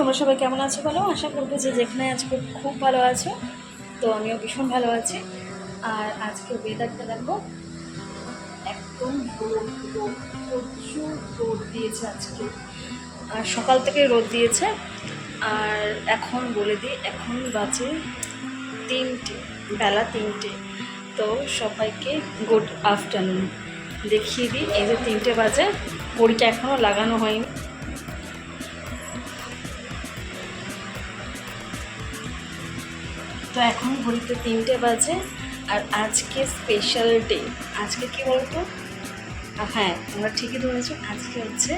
তোমরা সবাই কেমন আছো বলো? আশা করব যে যেখানে আজকে খুব ভালো আছো। তো আমিও ভীষণ ভালো আছি। আর আজকে ওয়েদারটা দেখো, একদম রোদ রোদ প্রচুর রোদ দিয়েছে আজকে। আর সকাল থেকে রোদ দিয়েছে। আর এখন বলে দিই, এখন বাজে তিনটে, বেলা তিনটে। তো সবাইকে গুড আফটারনুন দেখিয়ে দিই, এই যে তিনটে বাজে, ঘড়িটা এখনও লাগানো হয়নি। তো এখন ঘড়িতে তিনটে বাজে আর আজকে স্পেশাল ডে আজকে কি বলতো? হ্যাঁ তোমরা ঠিকই ধরেছো, আজকে হচ্ছে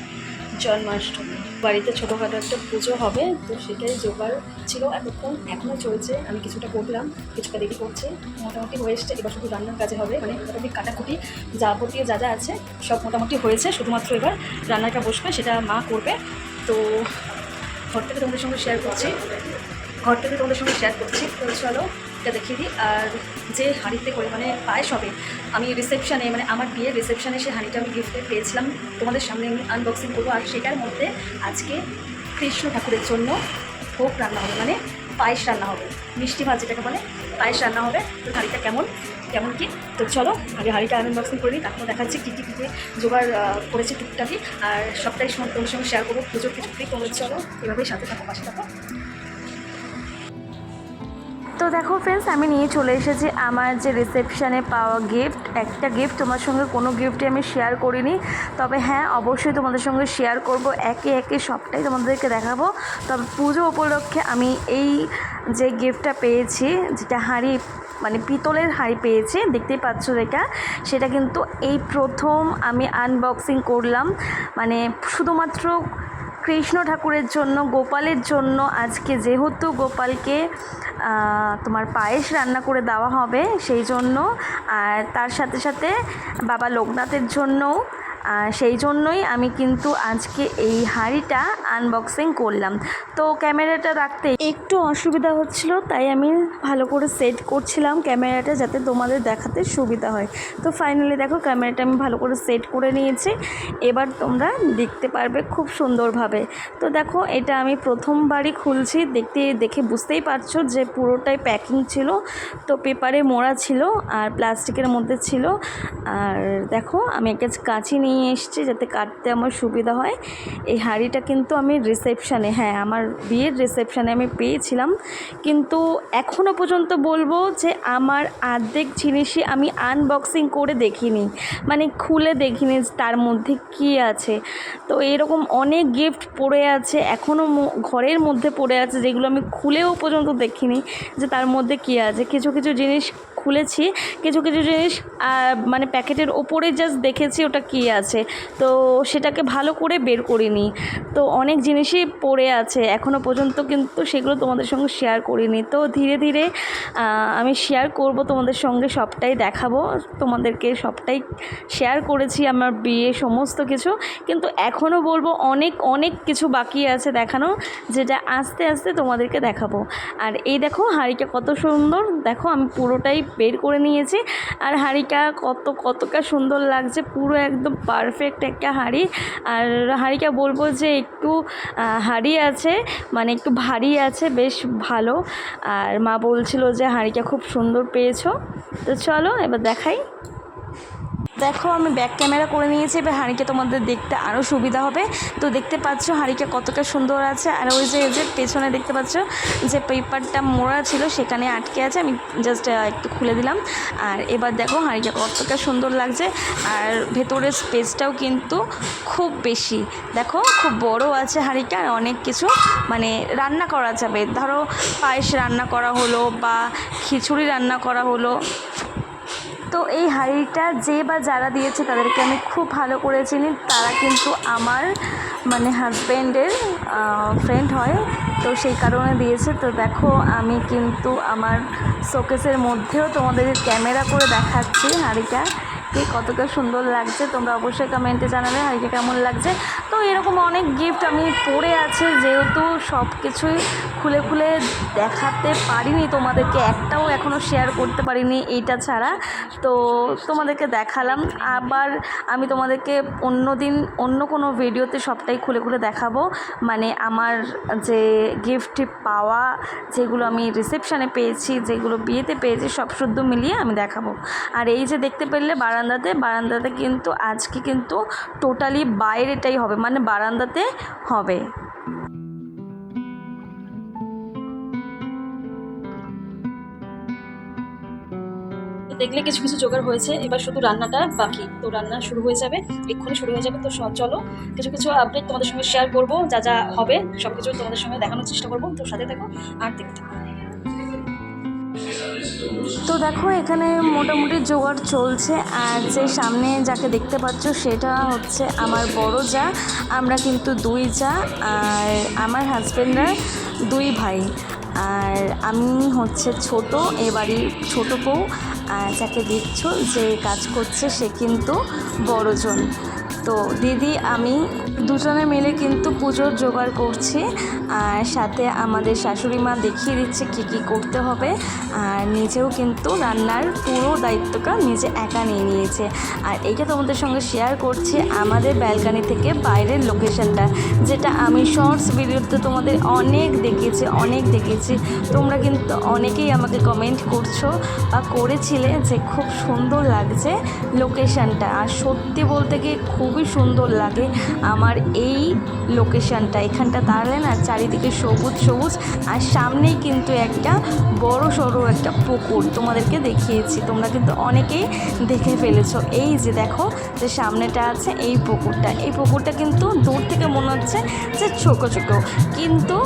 জন্মাষ্টমী। বাড়িতে ছোটোখাটো একটা পুজো হবে, তো সেটাই জোগাড় ছিল এতক্ষণ। এখনও চলছে, আমি কিছুটা করলাম, কিছুটা দেখি করছি। মোটামুটি হয়ে এসছে, এবার শুধু রান্নার কাজে হবে মানে মোটামুটি কাটাকুটি যাবতীয় যা যা আছে, সব মোটামুটি হয়েছে। শুধুমাত্র এবার রান্নাটা বসবে, সেটা মা করবে। তো ঘর থেকে তোমাদের সঙ্গে শেয়ার করছি। ঘর থেকে তোমাদের সঙ্গে শেয়ার করছি। তো চলো, এটা দেখিয়ে দিই। আর যে হাঁড়িতে করে মানে পায়েস হবে আমি রিসেপশানে মানে আমার বিয়ের রিসেপশানে সে হাঁড়িটা আমি গিফটে পেয়েছিলাম। তোমাদের সামনে আমি আনবক্সিং করব। আর সেটার মধ্যে আজকে কৃষ্ণ ঠাকুরের জন্য ভোগ রান্না হবে মানে পায়েস রান্না হবে। মিষ্টি ভাত যেটাকে বলে, পায়েস রান্না হবে। তো হাঁড়িটা কেমন? কেমন কি? তো চলো, আগে হাঁড়িটা আনবক্সিং করে নিই। তারপর দেখাচ্ছি কী কী কী জোগাড় করেছে টুকটাকি। আর সবটাই তোমার সঙ্গে শেয়ার করব। পুজোর কিছু তোমরা চলো। এভাবেই সাথে থাকো, পাশে থাকো। তো দেখো ফ্রেন্ডস আমি নিয়ে চলে এসেছি আমার যে রিসেপশানে পাওয়া গিফট একটা গিফট তোমার সঙ্গে কোনো গিফটই আমি শেয়ার করিনি। তবে হ্যাঁ অবশ্যই তোমাদের সঙ্গে শেয়ার করব। একে একে সবটাই তোমাদেরকে দেখাবো। তবে পুজো উপলক্ষে আমি এই যে গিফটটা পেয়েছি, যেটা হাঁড়ি মানে পিতলের হাঁড়ি পেয়েছি, দেখতেই পাচ্ছ যেটা সেটা কিন্তু এই প্রথম আমি আনবক্সিং করলাম। মানে শুধুমাত্র কৃষ্ণ ঠাকুরের জন্য, গোপালের জন্য আজকে যেহেতু গোপালকে তোমার পায়েস রান্না করে দেওয়া হবে সেই জন্য, আর তার সাথে সাথে বাবা লোকনাথের জন্যও সেই জন্যই আমি কিন্তু আজকে এই হাঁড়িটা আনবক্সিং করলাম। তো ক্যামেরাটা রাখতে একটু অসুবিধা হচ্ছিল, তাই আমি ভালো করে সেট করছিলাম ক্যামেরাটা যাতে তোমাদের দেখাতে সুবিধা হয়। তো ফাইনালি দেখো ক্যামেরাটা আমি ভালো করে সেট করে নিয়েছি। এবার তোমরা দেখতে পারবে খুব সুন্দরভাবে। তো দেখো এটা আমি প্রথমবারই খুলছি, দেখতে, দেখে বুঝতেই পারছ যে পুরোটাই প্যাকিং ছিল। তো পেপারে মোড়া ছিল আর প্লাস্টিকের মধ্যে ছিল। আর দেখো আমি একটা কাঁচি নিয়ে এসেছি যাতে কাটতে আমার সুবিধা হয়। এই হাঁড়িটা কিন্তু আমি রিসেপশানে হ্যাঁ আমার বিয়ের রিসেপশানে আমি পেয়েছিলাম। কিন্তু এখনও পর্যন্ত বলব যে আমার অর্ধেক জিনিসই আমি আনবক্সিং করে দেখিনি। মানে খুলে দেখিনি তার মধ্যে কী আছে। তো এরকম অনেক গিফট পড়ে আছে এখনও ঘরের মধ্যে পড়ে আছে, যেগুলো আমি খুলেও পর্যন্ত দেখিনি যে তার মধ্যে কী আছে। কিছু কিছু জিনিস খুলেছি, কিছু কিছু জিনিস মানে প্যাকেটের ওপরে জাস্ট দেখেছি ওটা কী আছে। তো সেটাকে ভালো করে বের করিনি তো অনেক জিনিসই পড়ে আছে। এখনও পর্যন্ত কিন্তু সেগুলো তোমাদের সঙ্গে শেয়ার করিনি। তো ধীরে ধীরে আমি শেয়ার করব তোমাদের সঙ্গে, সবটাই দেখাবো। তোমাদেরকে সবটাই শেয়ার করেছি আমার বিয়ে, সমস্ত কিছু। কিন্তু এখনও বলব অনেক অনেক কিছু বাকি আছে দেখানো, যেটা আস্তে আস্তে তোমাদেরকে দেখাবো। আর এই দেখো হাঁড়িটা কত সুন্দর। দেখো, আমি পুরোটাই বের করে নিয়েছি। আর হাঁড়িটা কত, কতটা সুন্দর লাগছে। পুরো একদম পারফেক্ট একটা হাঁড়ি। আর হাঁড়িটা বলব যে একটু হাঁড়ি আছে মানে একটু ভারী আছে, বেশ ভালো। আর মা বলছিল যে হাঁড়িটা খুব সুন্দর পেয়েছ। তো চলো এবার দেখাই। দেখো, আমি ব্যাক ক্যামেরা করে নিয়েছি, এবার হাঁড়িকে তোমাদের দেখতে আরও সুবিধা হবে। তো দেখতে পাচ্ছ হাঁড়িটা কতটা সুন্দর আছে, আর ওই যে যে পেছনে দেখতে পাচ্ছ যে পেপারটা মোড়া ছিল, সেখানে আটকে আছে, আমি জাস্ট একটু খুলে দিলাম। আর এবার দেখো হাঁড়িটা কতটা সুন্দর লাগছে, আর ভেতরের স্পেসটাও কিন্তু খুব বেশি। দেখো, খুব বড় আছে হাঁড়িটা, আর অনেক কিছু মানে রান্না করা যাবে। ধরো পায়েস রান্না করা হলো বা খিচুড়ি রান্না করা হলো তো এই হাঁড়িটা যে বা যারা দিয়েছে তাদেরকে আমি খুব ভালো করে চিনি। তারা কিন্তু আমার মানে হাজব্যান্ডের ফ্রেন্ড হয়। তো সেই কারণে দিয়েছে। তো দেখো, আমি কিন্তু আমার শোকেসের মধ্যেও তোমাদের ক্যামেরা করে দেখাচ্ছি হাঁড়িটা। কে কতটা সুন্দর লাগছে। তোমরা অবশ্যই কমেন্টে জানাবে হাঁড়িটা কেমন লাগছে। তো এরকম অনেক গিফট আমি পড়ে আছে, যেহেতু সব কিছুই খুলে খুলে দেখাতে পারিনি তোমাদেরকে, একটাও এখনও শেয়ার করতে পারিনি এইটা ছাড়া। তো তোমাদেরকে দেখালাম। আবার আমি তোমাদেরকে অন্য দিন অন্য কোনো ভিডিওতে সবটাই খুলে খুলে দেখাবো। মানে আমার যে গিফট পাওয়া, যেগুলো আমি রিসেপশানে পেয়েছি, যেগুলো বিয়েতে পেয়েছি, সব শুদ্ধ মিলিয়ে আমি দেখাবো। আর এই যে দেখতে পেলে বারান্দাতে বারান্দাতে কিন্তু আজকে কিন্তু টোটালি বাইরেটাই হবে মানে বারান্দাতে হবে। দেখলে কিছু কিছু জোগাড় হয়েছে, এবার শুধু রান্নাটা বাকি। তো রান্না শুরু হয়ে যাবে, এক্ষুনি শুরু হয়ে যাবে, তো চলো কিছু কিছু আপডেট তোমাদের সঙ্গে শেয়ার করব, যা যা হবে সব কিছু তোমাদের সঙ্গে দেখানোর চেষ্টা করব, তো সাথে থাকো, আর দেখতে থাকো। তো দেখো, এখানে মোটামুটি জোগাড় চলছে আর যে সামনে যাকে দেখতে পাচ্ছ সেটা হচ্ছে আমার বড় যা, আমরা কিন্তু দুই যা আর আমার হাজব্যান্ডরা দুই ভাই। আর আমি হচ্ছে ছোট, এ বাড়ির ছোটো বউ, আর যাকে দেখছ যে কাজ করছে সে কিন্তু বড়জন। তো দিদি, আমি দুজনে মিলে কিন্তু পুজোর জোগাড় করছি আর সাথে আমাদের শাশুড়ি মা দেখিয়ে দিচ্ছে কী কী করতে হবে। আর নিজেও কিন্তু রান্নার পুরো দায়িত্বটা নিজে একা নিয়ে নিয়েছে। আর এইটা তোমাদের সঙ্গে শেয়ার করছি আমাদের ব্যালকানি থেকে বাইরের লোকেশনটা যেটা আমি শর্টস ভিডিওতে তোমাদের অনেক দেখেছি অনেক দেখেছি তোমরা কিন্তু অনেকেই আমাকে কমেন্ট করছ বা করেছিলে যে খুব সুন্দর লাগছে লোকেশনটা আর সত্যি বলতে গিয়ে খুবই সুন্দর লাগে আমার এই লোকেশনটা এখানটা দাঁড়ালে না চারিদিকে সবুজ সবুজ আর সামনেই কিন্তু একটা বড় সড়ো একটা পুকুর তোমাদেরকে দেখিয়েছি। তোমরা কিন্তু অনেকেই দেখে ফেলেছো। এই যে দেখো যে সামনেটা আছে এই পুকুরটা। এই পুকুরটা কিন্তু দূর থেকে মনে হচ্ছে যে ছোটো ছোটো। কিন্তু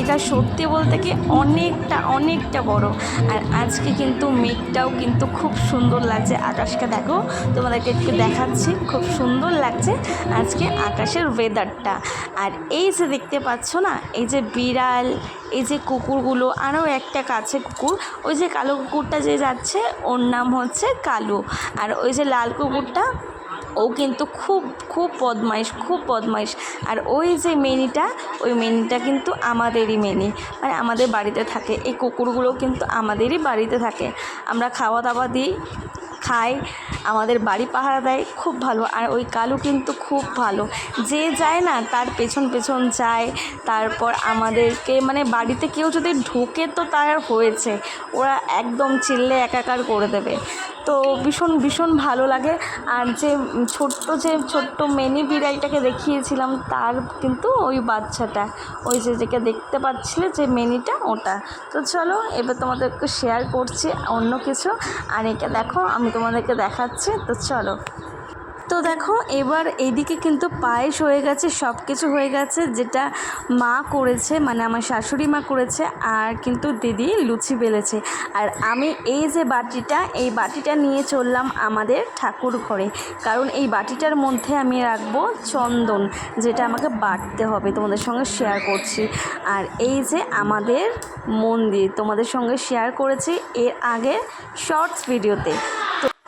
এটা সত্যি বলতে কি অনেকটা অনেকটা বড়। আর আজকে কিন্তু মেঘটাও কিন্তু খুব সুন্দর লাগছে আকাশকে। দেখো, তোমাদেরকে একটু দেখাচ্ছি, খুব সুন্দর লাগছে আজকে আকাশের ওয়েদারটা আর এই যে দেখতে পাচ্ছ না, এই যে বিড়াল, এই যে কুকুরগুলো, আরও একটা কাছে কুকুর, ওই যে কালো কুকুরটা যে যাচ্ছে, ওর নাম হচ্ছে কালু। আর ওই যে লাল কুকুরটা ও কিন্তু খুব খুব বদমাইশ খুব বদমাইশ। আর ওই যে মেনিটা, ওই মেনিটা কিন্তু আমাদেরই মেনি। মানে আমাদের বাড়িতে থাকে। এই কুকুরগুলো কিন্তু আমাদেরই বাড়িতে থাকে। আমরা খাওয়া দাওয়া দিই, খাই, আমাদের বাড়ি পাহারা দেয়, খুব ভালো। আর ওই কালু কিন্তু খুব ভালো। যে যায় না, তার পেছন পেছন যায়। তারপর আমাদেরকে মানে বাড়িতে কেউ যদি ঢোকে তো তার হয়েছে। ওরা একদম চিল্লে একাকার করে দেবে। তো ভীষণ ভীষণ ভালো লাগে। আর যে ছোট্ট যে ছোট্ট মেনি বিড়ালটাকে দেখিয়েছিলাম, তার কিন্তু ওই বাচ্চাটা, ওই যে যেটা দেখতে পাচ্ছিলে যে মেনিটা, ওটা। তো চলো, এবার তোমাদেরকে শেয়ার করছি অন্য কিছু। আর এটা দেখো, আমি তোমাদেরকে দেখাচ্ছি। তো চলো। দেখো, এবার এইদিকে কিন্তু পায়েস হয়ে গেছে সব কিছু হয়ে গেছে, যেটা মা করেছে মানে আমার শাশুড়ি মা করেছে, আর কিন্তু দিদি লুচি বেলেছে। আর আমি এই যে বাটিটা, এই বাটিটা নিয়ে চললাম আমাদের ঠাকুর ঘরে। কারণ এই বাটিটার মধ্যে আমি রাখব চন্দন, যেটা আমাকে বাটতে হবে, তোমাদের সঙ্গে শেয়ার করছি। আর এই যে আমাদের মন্দির, তোমাদের সঙ্গে শেয়ার করেছি এর আগে শর্টস ভিডিওতে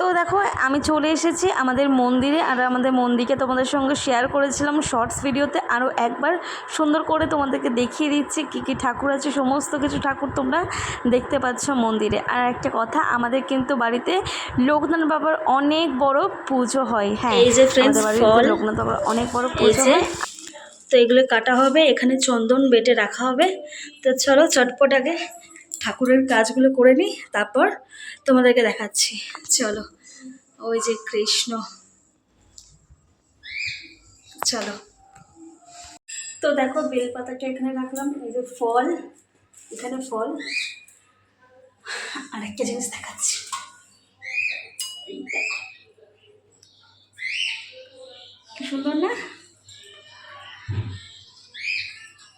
তো- দেখো আমি চলে এসেছি আমাদের মন্দিরে আর আমাদের মন্দিরকে তোমাদের সঙ্গে শেয়ার করেছিলাম শর্টস ভিডিওতে আরও একবার সুন্দর করে তোমাদেরকে দেখিয়ে দিচ্ছি কী কী ঠাকুর আছে সমস্ত কিছু ঠাকুর তোমরা দেখতে পাচ্ছ মন্দিরে। আর একটা কথা আমাদের কিন্তু বাড়িতে লোকনাথ বাবার অনেক বড় পুজো হয়। হ্যাঁ এই যে আমাদের বাড়িতে লোকনাথ বাবার অনেক বড় পুজো হয়। তো এগুলো কাটা হবে এখানে চন্দন বেটে রাখা হবে। তো চলো চটপট আগে ঠাকুরের কাজগুলো করে নিই, তারপর তোমাদেরকে দেখাচ্ছি। চলো, ওই যে কৃষ্ণ। চলো। তো দেখো, বেলপাতাটা এখানে রাখলাম, এই যে ফল, এখানে ফল। আর একটা জিনিস দেখাচ্ছি। সুন্দর না?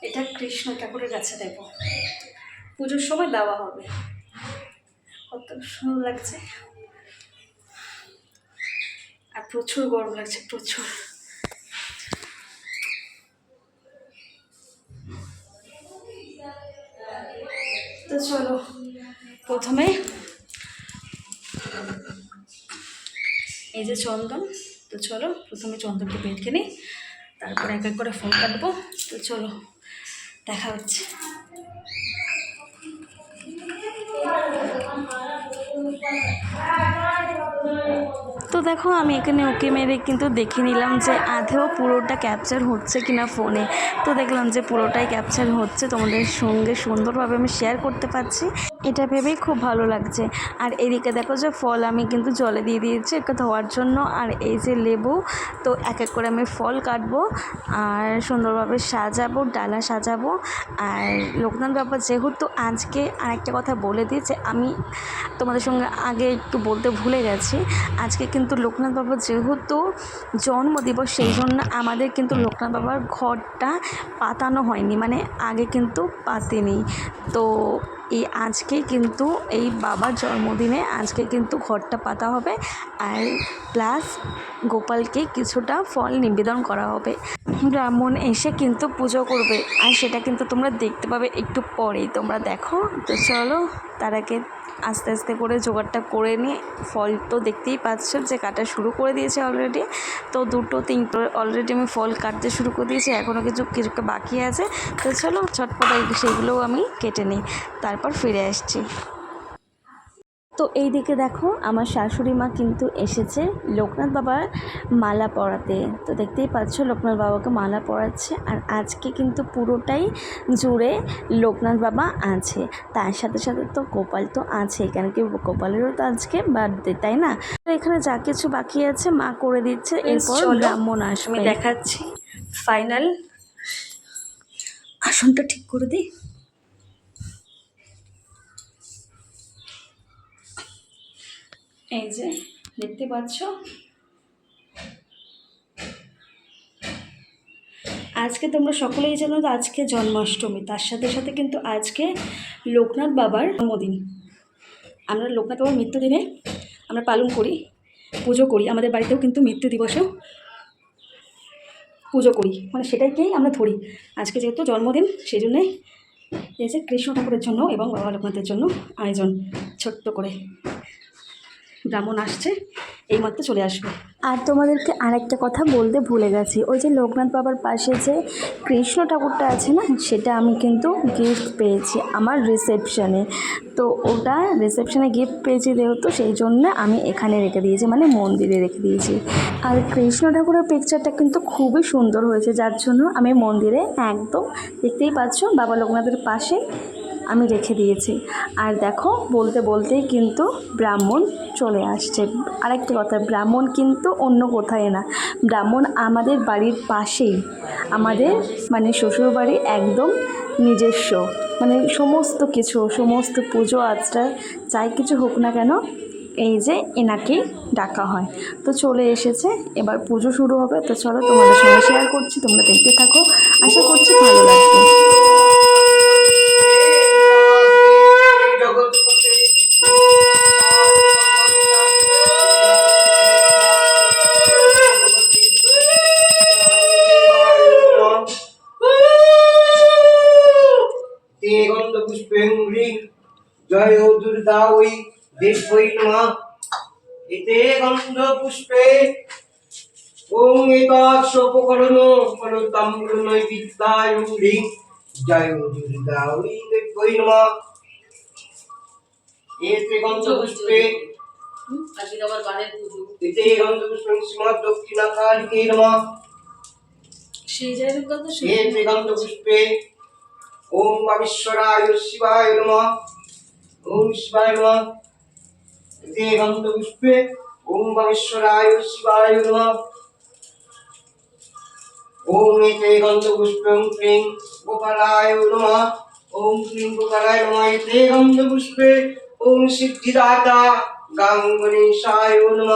এটা কৃষ্ণ ঠাকুরের কাছে দেব। পুজোর সময় দেওয়া হবে। কত সুন্দর লাগছে। আর প্রচুর গরম লাগছে, প্রচুর। তো চলো, প্রথমে এই যে চন্দন, তো চলো প্রথমে চন্দনকে বেটকে নিই, তারপর এক এক করে ফোন কাটবো। তো চলো, দেখা হচ্ছে। তো দেখো, আমি এখানে ওকে মেরে কিন্তু দেখে নিলাম যে আধেও পুরোটা ক্যাপচার হচ্ছে কিনা ফোনে তো দেখলাম যে পুরোটাই ক্যাপচার হচ্ছে, তোমাদের সঙ্গে সুন্দরভাবে আমি শেয়ার করতে পারছি। এটা ভেবেই খুব ভালো লাগছে। আর এদিকে দেখো যে ফল আমি কিন্তু জলে দিয়ে দিয়েছি ধোয়ার জন্য। আর এই যে লেবু, তো এক এক করে আমি ফল কাটবো আর সুন্দরভাবে সাজাবো, ডালা সাজাবো। আর লোকনাথ বাবা, যেহেতু আজকে আরেকটা কথা বলে দিয়েছে আমি তোমাদের সঙ্গে আগে একটু বলতে ভুলে গেছি, আজকে কিন্তু লোকনাথ বাবার যেহেতু জন্মদিবস, সেই জন্য আমাদের কিন্তু লোকনাথ বাবার ঘরটা পাতানো হয়নি মানে আগে কিন্তু পাতেনি। তো এই আজকে কিন্তু এই বাবার জন্মদিনে আজকে কিন্তু ঘরটা পাতা হবে আর প্লাস গোপালকে কিছুটা ফল নিবেদন করা হবে। ব্রাহ্মণ এসে কিন্তু পুজো করবে আর সেটা কিন্তু তোমরা দেখতে পাবে একটু পরেই। তোমরা দেখো, তো চলো তার আগে আস্তে আস্তে করে জোগাড়টা করে নিয়ে ফল তো দেখতেই পাচ্ছ যে কাটা শুরু করে দিয়েছে অলরেডি তো দুটো, তিনটো অলরেডি আমি ফল কাটতে শুরু করে দিয়েছি এখনও কিছু কিছু বাকি আছে। তো চলো ছটপট এই- সেগুলোও আমি কেটে নিই। তারপর ফিরে আসছি। তো এই দিকে দেখো আমার শাশুড়ি মা কিন্তু এসেছে লোকনাথ বাবার মালা পরাতে। তো দেখতেই পাচ্ছ লোকনাথ বাবাকে মালা পরাচ্ছে আর আজকে কিন্তু পুরোটাই জুড়ে লোকনাথ বাবা আছে। তার সাথে সাথে তো গোপাল তো আছে কেন কি গোপালেরও তো আজকে বার্থডে তাই না? তো এখানে যা কিছু বাকি আছে মা করে দিচ্ছে এরপর ব্রাহ্মণ আসবে। দেখাচ্ছি ফাইনাল আসনটা ঠিক করে দিই। এই যে, দেখতে পাচ্ছ? আজকে তোমরা সকলেই জানো যে আজকে জন্মাষ্টমী, তার সাথে সাথে কিন্তু আজকে লোকনাথ বাবার জন্মদিন। আমরা লোকনাথ বাবার মৃত্যুদিনে আমরা পালন করি, পুজো করি, আমাদের বাড়িতেও কিন্তু মৃত্যু দিবসেও পুজো করি। মানে সেটাকেই আমরা ধরি। আজকে যেহেতু জন্মদিন সেই জন্যে এই যে কৃষ্ণ ঠাকুরের জন্য এবং বাবা লোকনাথের জন্য আয়োজন ছোট্ট করে। ব্রাহ্মণ আসছে এইমাত্র চলে আসবে। আর তোমাদেরকে আরেকটা কথা বলতে ভুলে গেছি। ওই যে লোকনাথ বাবার পাশে যে কৃষ্ণ ঠাকুরটা আছে না, সেটা আমি কিন্তু গিফট পেয়েছি আমার রিসেপশনে তো ওটা রিসেপশনে গিফট পেয়েছি যেহেতু, সেই জন্য আমি এখানে রেখে দিয়েছি মানে মন্দিরে রেখে দিয়েছি। আর কৃষ্ণ ঠাকুরের পিকচারটা কিন্তু খুবই সুন্দর হয়েছে, যার জন্য আমি মন্দিরে একদম দেখতেই পাচ্ছ বাবা লোকনাথের পাশে আমি রেখে দিয়েছি। আর দেখো, বলতে বলতেই কিন্তু ব্রাহ্মণ চলে আসছে। আরেকটা কথা, ব্রাহ্মণ কিন্তু অন্য কোথায় না। ব্রাহ্মণ আমাদের বাড়ির পাশেই। আমাদের মানে শ্বশুরবাড়ি একদম নিজস্ব। মানে সমস্ত কিছু, সমস্ত পুজো আচরা যাই কিছু হোক না কেন, এই যে এনাকেই ডাকা হয়। তো চলে এসেছে, এবার পুজো শুরু হবে। তো চলো তোমাদের সঙ্গে শেয়ার করছি, তোমরা দেখতে থাকো। আশা করছি ভালো লাগবে। এতে গন্ধ পুষ্পে ওং একাশোপকরণ ফলতাম্রণয় বিদ্যায়ুরি। জয় দুর্গাউরি দেবৈ নমঃ। এতে গন্ধ পুষ্পে এতে গন্ধ পুষ্পে শ্রীমৎ দক্ষিণা কালিকে নমঃ এতে গন্ধ পুষ্পে ওম বাগেশ্বরায় শিবায় নমঃ। ওম শিবায় নমঃ। তে গন্ধ পুষ্পে, ওম ভবেশ্বরায় শিবায় নম। ওম এতে গন্ধ পুষ্পে ক্রিং গোপালায় নম। ওম প্রেম গোপালায় নম এতে গন্ধ পুষ্পে, ওম সিদ্ধিদাতা গাঙ্গনেশায় নম।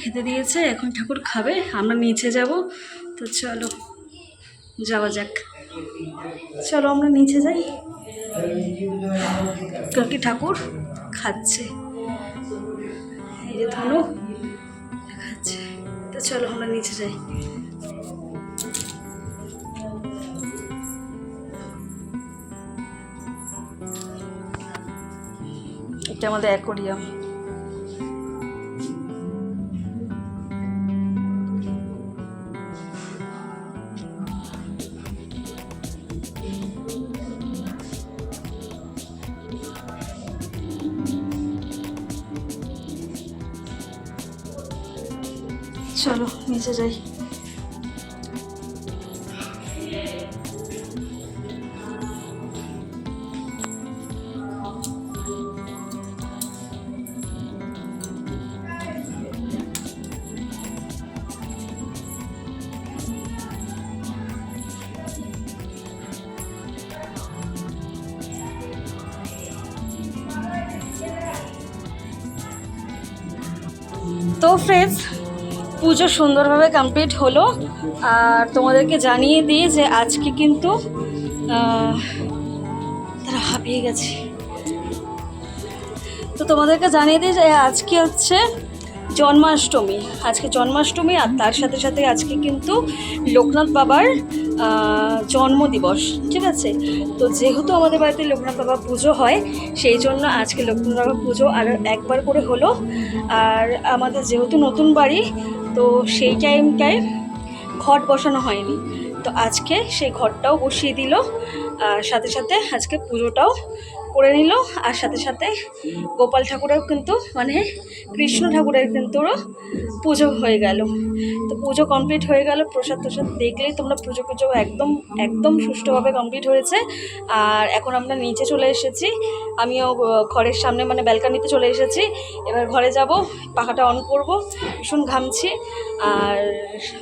খেতে দিয়েছে, এখন ঠাকুর খাবে, আমরা নিচে যাব। তো চলো, যাওয়া যাক। চলো আমরা নিচে যাই। কাকি ঠাকুর খাচ্ছে। এই যে ধনু আছে তো চলো আমরা নিচে যাই। এটা আমাদের অ্যাকোরিয়াম। চলো নিচে যাই তো ফ্রেন্ডস পুজো সুন্দরভাবে কমপ্লিট হলো। আর তোমাদেরকে জানিয়ে দিই যে আজকে কিন্তু তারা হাঁপিয়ে গেছে। তো তোমাদেরকে জানিয়ে দিই যে আজকে হচ্ছে জন্মাষ্টমী। আজকে জন্মাষ্টমী আর তার সাথে সাথে আজকে কিন্তু লোকনাথ বাবার জন্মদিবস, ঠিক আছে? তো যেহেতু আমাদের বাড়িতে লোকনাথ বাবা পুজো হয়, সেই জন্য আজকে লোকনাথ বাবা পুজো আর একবার করে হলো। আর আমাদের যেহেতু নতুন বাড়ি তো সেই টাইমটায় ঘট বসানো হয়নি। তো আজকে সেই ঘরটাও বসিয়ে দিল, আর সাথে সাথে আজকে পুজোটাও করে নিল, আর সাথে সাথে গোপাল ঠাকুরের কিন্তু মানে কৃষ্ণ ঠাকুরের কিন্তু পুজো হয়ে গেল। তো পুজো কমপ্লিট হয়ে গেল, প্রসাদ প্রসাদ দেখলেই তোমরা পুজো পুজো একদম একদম সুষ্ঠুভাবে কমপ্লিট হয়েছে। আর এখন আমরা নিচে চলে এসেছি, আমিও ঘরের সামনে মানে ব্যালকানিতে চলে এসেছি। এবার ঘরে যাব, পাখাটা অন করব, ভীষণ ঘামছি। আর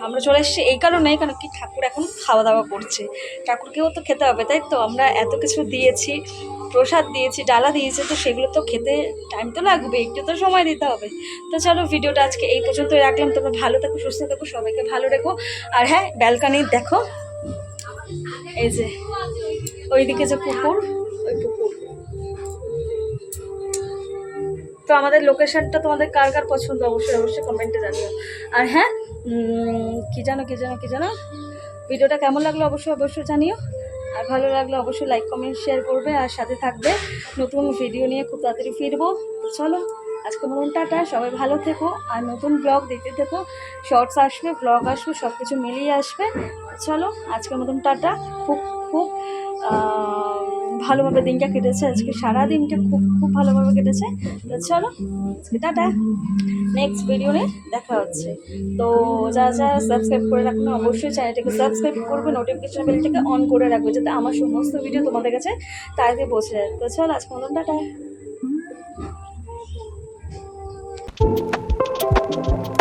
আমরা চলে এসেছি এই কারণে কারণ কি ঠাকুর এখন খাওয়া দাওয়া করছে। ঠাকুরকেও তো খেতে হবে, তাই তো? আমরা এত কিছু দিয়েছি, প্রসাদ দিয়েছি, ডালা দিয়েছি, তো সেগুলো তো খেতে টাইম তো লাগবে একটু তো সময় দিতে হবে। তো চলো ভিডিওটা আজকে এই পর্যন্তই রাখলাম, তোমরা ভালো থাকো সুস্থ থাকো, সবাইকে ভালো রেখো। আর হ্যাঁ ব্যালকানি দেখো। এই যে, ওইদিকে যে পুকুর, ওই পুকুর। তো আমাদের লোকেশনটা তোমাদের কার কার পছন্দ? অবশ্যই অবশ্যই কমেন্টে জানিও। আর হ্যাঁ কি জানো কি জানো কি জানো? ভিডিওটা কেমন লাগল অবশ্যই অবশ্যই জানিও। আর ভালো লাগলে অবশ্যই লাইক কমেন্ট শেয়ার করবে। আর সাথে থাকবে নতুন ভিডিও নিয়ে খুব তাড়াতাড়ি ফিরবো। চলো আজকে মতন টাটা, সবাই ভালো থেকো। আর নতুন ব্লগ দেখতে থেকো শর্টস আসবে ব্লগ আসবে সব কিছু মিলিয়ে আসবে। চলো, আজকের মতন টাটা। খুব খুব ভালোভাবে দিনটা কেটেছে। আজকে সারা দিনটা খুব খুব ভালোভাবে কেটেছে। তো চলো, আজকে টাটা। নেক্সট ভিডিও দেখা হচ্ছে। তো যা যা সাবস্ক্রাইব করে রাখুন, অবশ্যই চ্যানেলটাকে সাবস্ক্রাইব করবে নোটিফিকেশন বেলটাকে অন করে রাখবে, যাতে আমার সমস্ত ভিডিও তোমাদের কাছে তাড়াতাড়ি পৌঁছে যায়। তো চলো আজকে মতন টাটা। thank you